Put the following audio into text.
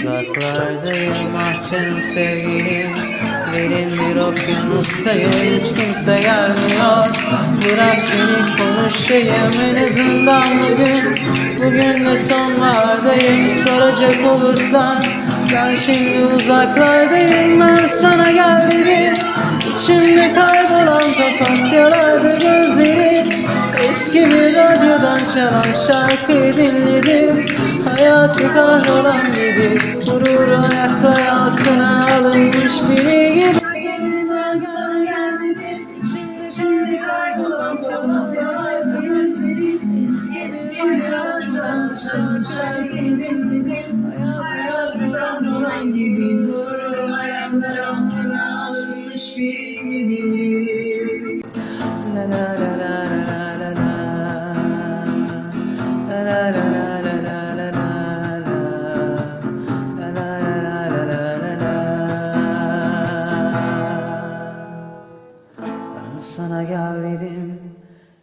uzaklardayım ah canım sevgilim. Derin bir okyanustayım hiç kimse gelmiyor. Bırak beni konuşayım en azından bugün. Bugün de sonbahardayım soracak olursan. Ben şimdi uzaklardayım ben sana gel dedim İçimde kaybolan papatyalarda gözlerim. Eski bir radyodan çalan şarkıyı dinledim Hayatı kahrolan gibi Gurur ayaklar altına alınmış biri gibi Ben sana gel dedim İçimde kaybolan papatyalarda gözlerim Eski bir radyodan çalan şarkıyı dinledim Hayatı kahrolan gibi Gurur ayaklar altına alınmış biri gibi la la la La la la la la la